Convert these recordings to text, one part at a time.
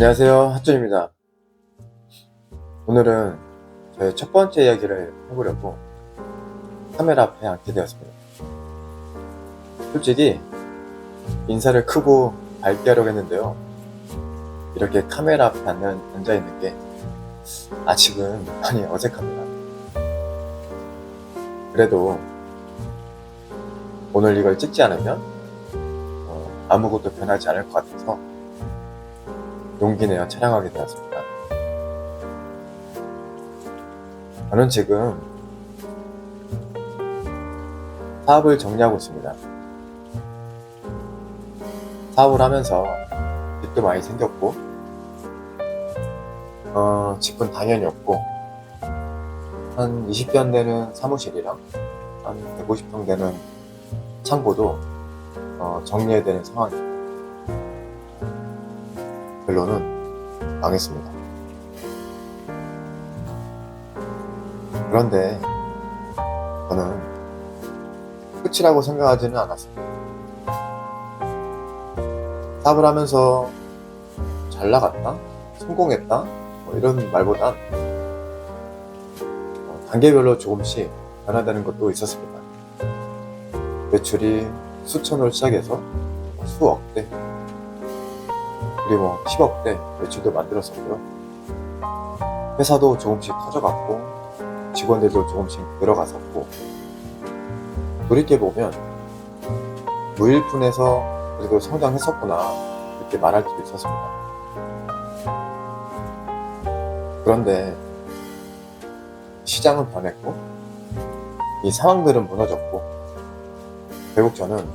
안녕하세요. 핫준입니다. 오늘은 저의 첫 번째 이야기를 해보려고 카메라 앞에 앉게 되었습니다. 솔직히 인사를 크고 밝게 하려고 했는데요. 이렇게 카메라 앞에 앉아있는 게 아직은 많이 어색합니다. 그래도 오늘 이걸 찍지 않으면 어, 아무것도 변하지 않을 것 같아서 용기 내어 촬영하게 되었습니다. 저는 지금 사업을 정리하고 있습니다. 사업을 하면서 빚도 많이 생겼고, 어, 집은 당연히 없고, 한 20평 되는 사무실이랑 한 150평 되는 창고도 어, 정리해야 되는 상황입니다. 결론은 망했습니다. 그런데 저는 끝이라고 생각하지는 않았습니다. 사업을 하면서 잘 나갔다? 성공했다? 뭐 이런 말보단 어, 단계별로 조금씩 변화되는 것도 있었습니다. 매출이 수천으로 시작해서 뭐 수억대, 그리고 뭐 10억대 매출도 만들었었고요. 회사도 조금씩 커져갔고, 직원들도 조금씩 늘어갔었고, 돌이켜보면, 무일푼에서 그래도 성장했었구나, 이렇게 말할 수도 있었습니다. 그런데, 시장은 변했고, 이 상황들은 무너졌고, 결국 저는,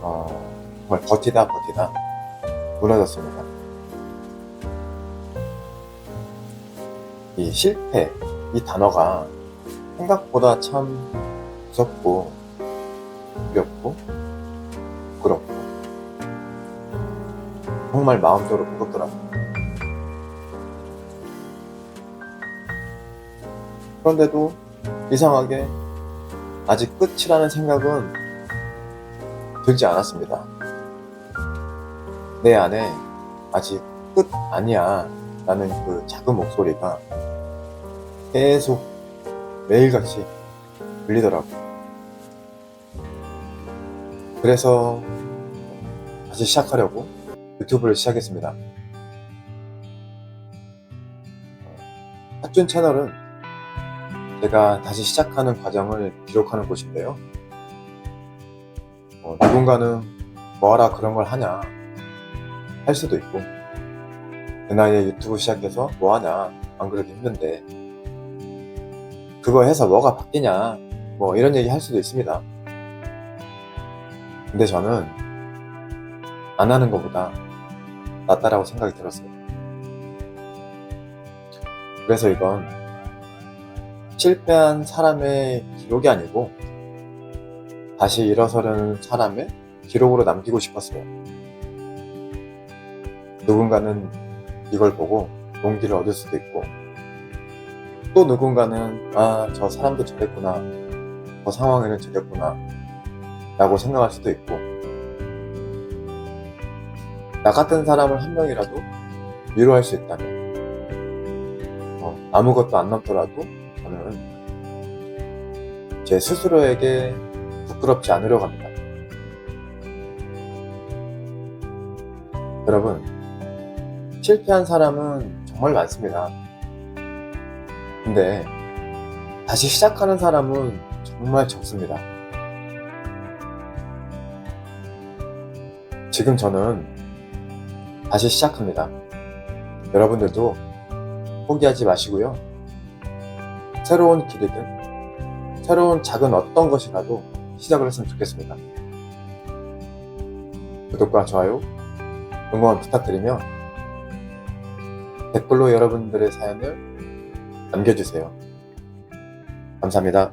어, 정말 버티다 버티다 무너졌습니다. 이 실패, 이 단어가 생각보다 참 무섭고, 두렵고, 부끄럽고, 정말 마음적으로 무겁더라고요. 그런데도 이상하게 아직 끝이라는 생각은 들지 않았습니다. 내 안에 아직 끝 아니야 라는 그 작은 목소리가 계속 매일같이 들리더라고요. 그래서 다시 시작하려고 유튜브를 시작했습니다. 핫준 채널은 제가 다시 시작하는 과정을 기록하는 곳인데요. 어, 누군가는 뭐하라 그런 걸 하냐 할 수도 있고. 그 나이에 유튜브 시작해서 뭐하냐? 안 그러기 힘든데. 그거 해서 뭐가 바뀌냐? 뭐 이런 얘기 할 수도 있습니다. 근데 저는 안 하는 것보다 낫다라고 생각이 들었어요. 그래서 이건 실패한 사람의 기록이 아니고 다시 일어서려는 사람의 기록으로 남기고 싶었어요 누군가는 이걸 보고 용기를 얻을 수도 있고 또 누군가는 아 저 사람도 저랬구나. 저 상황에는 저랬구나. 라고 생각할 수도 있고 나 같은 사람을 한 명이라도 위로할 수 있다면 어, 아무것도 안 남더라도 저는 제 스스로에게 부끄럽지 않으려고 합니다. 여러분 실패한 사람은 정말 많습니다. 근데 다시 시작하는 사람은 정말 적습니다. 지금 저는 다시 시작합니다. 여러분들도 포기하지 마시고요. 새로운 길이든 새로운 작은 어떤 것이라도 시작을 했으면 좋겠습니다. 구독과 좋아요, 응원 부탁드리며 댓글로 여러분들의 사연을 남겨주세요. 감사합니다.